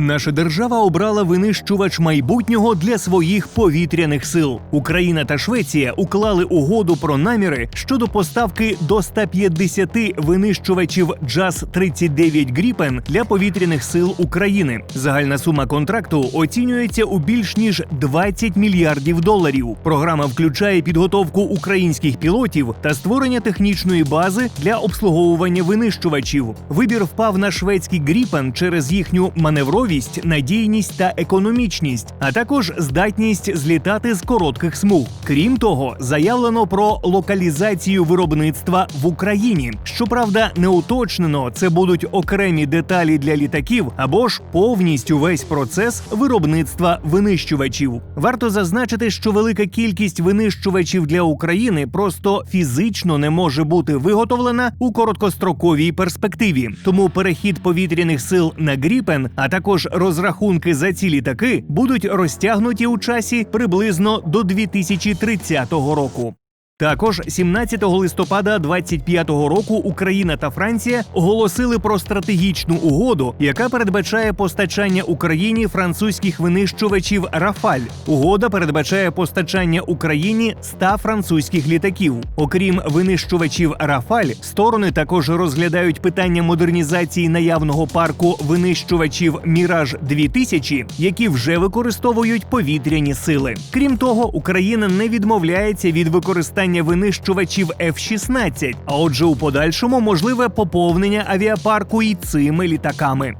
Наша держава обрала винищувач майбутнього для своїх повітряних сил. Україна та Швеція уклали угоду про наміри щодо поставки до 150 винищувачів джаз 39 Гріпен для повітряних сил України. Загальна сума контракту оцінюється у більш ніж 20 мільярдів доларів. Програма включає підготовку українських пілотів та створення технічної бази для обслуговування винищувачів. Вибір впав на шведський Гріпен через їхню маневровість, надійність та економічність, а також здатність злітати з коротких смуг. Крім того, заявлено про локалізацію виробництва в Україні. Щоправда, не уточнено, це будуть окремі деталі для літаків або ж повністю весь процес виробництва винищувачів. Варто зазначити, що велика кількість винищувачів для України просто фізично не може бути виготовлена у короткостроковій перспективі. Тому перехід повітряних сил на Гріпен, а також розрахунки за ці літаки будуть розтягнуті у часі приблизно до 2030 року. Також 17 листопада 25-го року Україна та Франція оголосили про стратегічну угоду, яка передбачає постачання Україні французьких винищувачів Рафаль. Угода передбачає постачання Україні 100 французьких літаків. Окрім винищувачів Рафаль, сторони також розглядають питання модернізації наявного парку винищувачів Міраж 2000 які вже використовують повітряні сили. Крім того, Україна не відмовляється від використання винищувачів F-16, а отже, у подальшому можливе поповнення авіапарку і цими літаками.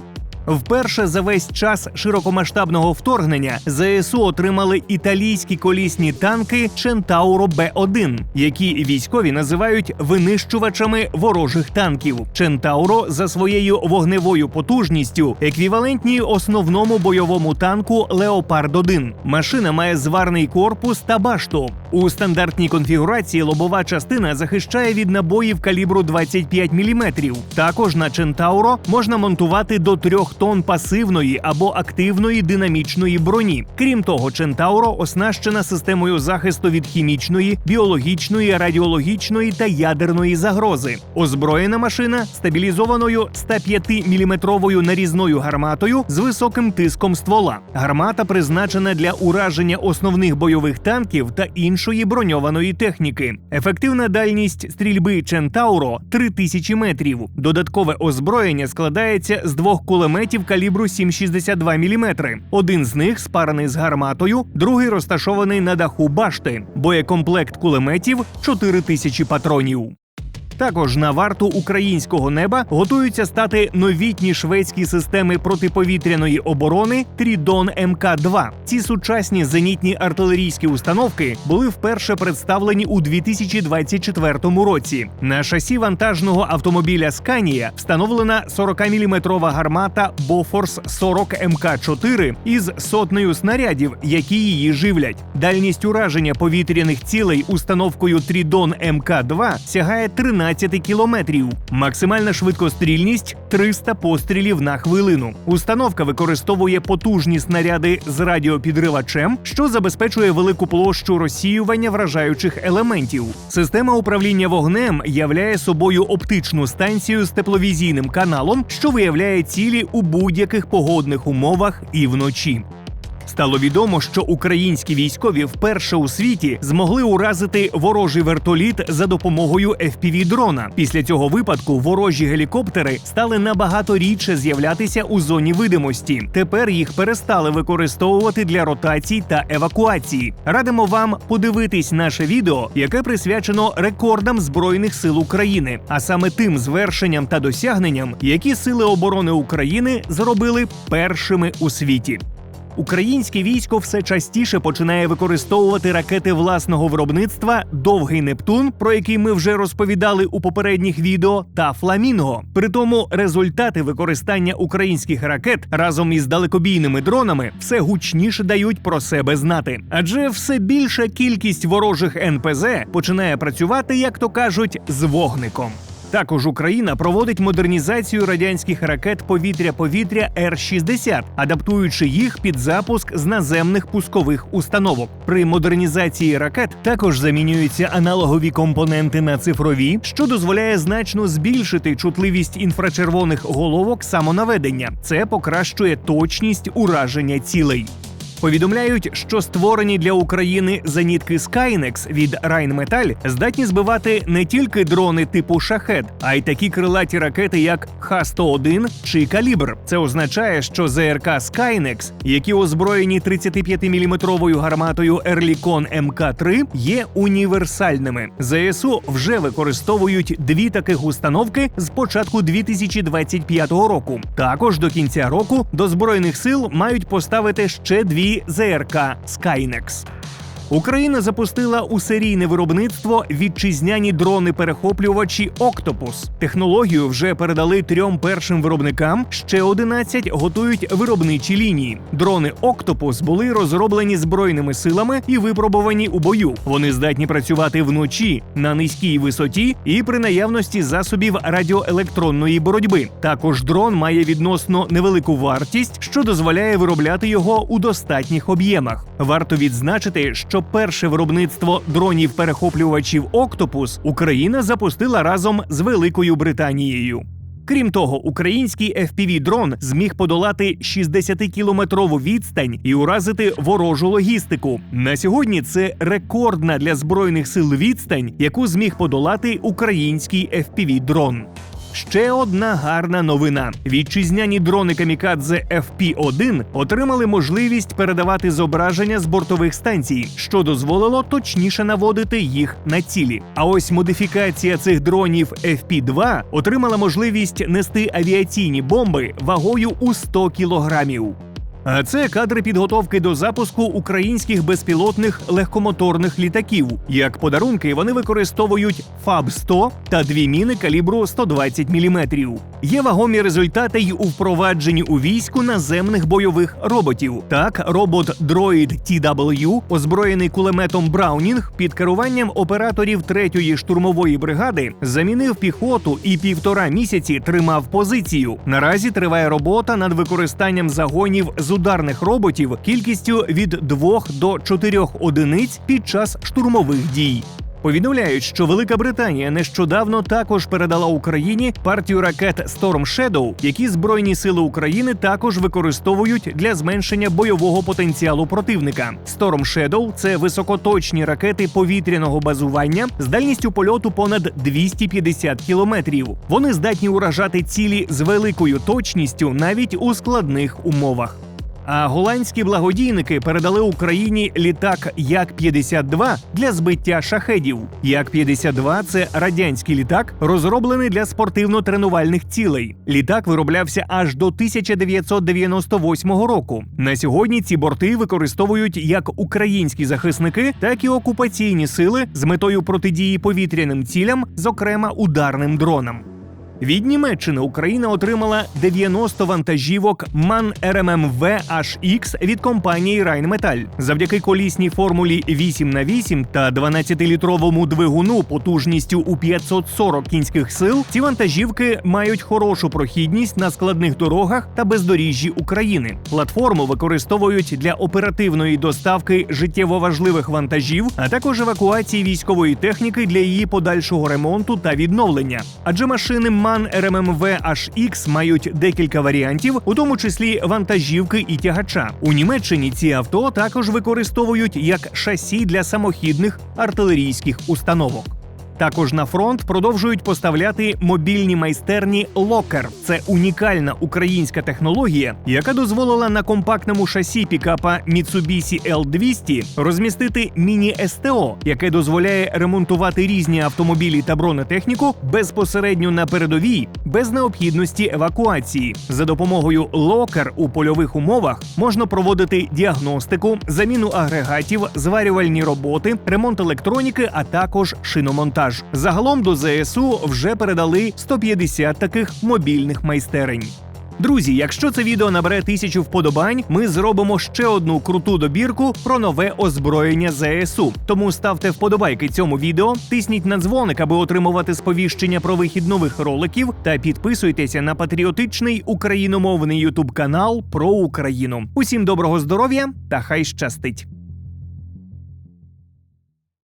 Вперше за весь час широкомасштабного вторгнення ЗСУ отримали італійські колісні танки Чентауро Б1, які військові називають винищувачами ворожих танків. Чентауро за своєю вогневою потужністю еквівалентні основному бойовому танку Леопард 1 Машина має зварний корпус та башту. У стандартній конфігурації лобова частина захищає від набоїв калібру 25 мм. Також на Чентауро можна монтувати до трьох тонн пасивної або активної динамічної броні. Крім того, Чентауро оснащена системою захисту від хімічної, біологічної, радіологічної та ядерної загрози. Озброєна машина стабілізованою 105-мм нарізною гарматою з високим тиском ствола. Гармата призначена для ураження основних бойових танків та іншої броньованої техніки. Ефективна дальність стрільби Чентауро 3000 метрів. Додаткове озброєння складається з двох кулеметів калібру 7,62 мм. Один з них спарений з гарматою, другий розташований на даху башти. Боєкомплект кулеметів 4000 патронів. Також на варту українського неба готуються стати новітні шведські системи протиповітряної оборони Трідон МК-2. Ці сучасні зенітні артилерійські установки були вперше представлені у 2024 році. На шасі вантажного автомобіля Сканія встановлена 40-мм гармата Бофорс 40 МК-4 із сотнею снарядів, які її живлять. Дальність ураження повітряних цілей установкою Трідон МК-2 сягає 13 кілометрів. Максимальна швидкострільність 300 пострілів на хвилину. Установка використовує потужні снаряди з радіопідривачем, що забезпечує велику площу розсіювання вражаючих елементів. Система управління вогнем являє собою оптичну станцію з тепловізійним каналом, що виявляє цілі у будь-яких погодних умовах і вночі. Стало відомо, що українські військові вперше у світі змогли уразити ворожий вертоліт за допомогою fpv дрона. Після цього випадку ворожі гелікоптери стали набагато рідше з'являтися у зоні видимості. Тепер їх перестали використовувати для ротацій та евакуації. Радимо вам подивитись наше відео, яке присвячено рекордам збройних сил України, а саме тим звершенням та досягненням, які сили оборони України зробили першими у світі. Українське військо все частіше починає використовувати ракети власного виробництва Довгий Нептун, про який ми вже розповідали у попередніх відео, та Фламінго. Притому результати використання українських ракет разом із далекобійними дронами все гучніше дають про себе знати, адже все більша кількість ворожих НПЗ починає працювати, як то кажуть, з вогником. Також Україна проводить модернізацію радянських ракет повітря-повітря Р-60, адаптуючи їх під запуск з наземних пускових установок. При модернізації ракет також замінюються аналогові компоненти на цифрові, що дозволяє значно збільшити чутливість інфрачервоних головок самонаведення. Це покращує точність ураження цілей. Повідомляють, що створені для України зенітки Skynex від Rheinmetall здатні збивати не тільки дрони типу шахет, а й такі крилаті ракети, як Х-101 чи Калібр. Це означає, що ЗРК Skynex, які озброєні 35-мм гарматою Ерлікон МК-3, є універсальними. ЗСУ вже використовують дві таких установки з початку 2025 року. Також до кінця року до збройних сил мають поставити ще дві ЗРК Skynex. Україна запустила у серійне виробництво вітчизняні дрони-перехоплювачі Октопус. Технологію вже передали трьом першим виробникам. Ще 11 готують виробничі лінії. Дрони Октопус були розроблені збройними силами і випробувані у бою. Вони здатні працювати вночі на низькій висоті і при наявності засобів радіоелектронної боротьби. Також дрон має відносно невелику вартість, що дозволяє виробляти його у достатніх об'ємах. Варто відзначити, що перше виробництво дронів-перехоплювачів Октопус Україна запустила разом з Великою Британією. Крім того, український fpv дрон зміг подолати 60-кілометрову відстань і уразити ворожу логістику. На сьогодні це рекордна для збройних сил відстань, яку зміг подолати український fpv дрон. Ще одна гарна новина: вітчизняні дрони Камікадзе FP-1 отримали можливість передавати зображення з бортових станцій, що дозволило точніше наводити їх на цілі. А ось модифікація цих дронів FP-2 отримала можливість нести авіаційні бомби вагою у 100 кілограмів. А це кадри підготовки до запуску українських безпілотних легкомоторних літаків. Як подарунки вони використовують ФАБ-100 та дві міни калібру 120 мм. Є вагомі результати й у впровадженні у війську наземних бойових роботів. Так, робот Droid TW, озброєний кулеметом Браунінг під керуванням операторів 3-ї штурмової бригади, замінив піхоту і півтора місяці тримав позицію. Наразі триває робота над використанням загонів з ударних роботів кількістю від 2 до 4 одиниць під час штурмових дій. Повідомляють, що Велика Британія нещодавно також передала Україні партію ракет Storm Shadow, які збройні сили України також використовують для зменшення бойового потенціалу противника. Storm Shadow – це високоточні ракети повітряного базування з дальністю польоту понад 250 кілометрів. Вони здатні уражати цілі з великою точністю навіть у складних умовах. А голландські благодійники передали Україні літак Як-52 для збиття шахедів. Як-52 – це радянський літак, розроблений для спортивно-тренувальних цілей. Літак вироблявся аж до 1998 року. На сьогодні ці борти використовують як українські захисники, так і окупаційні сили з метою протидії повітряним цілям, зокрема ударним дронам. Від Німеччини Україна отримала 90 вантажівок MAN RMMV HX від компанії Rheinmetall. Завдяки колісній формулі 8 на 8 та 12-літровому двигуну потужністю у 540 кінських сил. Ці вантажівки мають хорошу прохідність на складних дорогах та бездоріжжі України. Платформу використовують для оперативної доставки життєво важливих вантажів, а також евакуації військової техніки для її подальшого ремонту та відновлення. Адже машини MAN РММВ HX мають декілька варіантів, у тому числі вантажівки і тягача. У Німеччині ці авто також використовують як шасі для самохідних артилерійських установок. Також на фронт продовжують поставляти мобільні майстерні Локер. Це унікальна українська технологія, яка дозволила на компактному шасі пікапа Mitsubishi L200 розмістити міні-СТО, яке дозволяє ремонтувати різні автомобілі та бронетехніку безпосередньо на передовій, без необхідності евакуації. За допомогою Локер у польових умовах можна проводити діагностику, заміну агрегатів, зварювальні роботи, ремонт електроніки, а також шиномонтаж. Загалом до ЗСУ вже передали 150 таких мобільних майстерень. Друзі, якщо це відео набере тисячу вподобань, ми зробимо ще одну круту добірку про нове озброєння ЗСУ. Тому ставте вподобайки цьому відео, тисніть на дзвоник, аби отримувати сповіщення про вихід нових роликів, та підписуйтеся на патріотичний україномовний ютуб канал про Україну. Усім доброго здоров'я та хай щастить!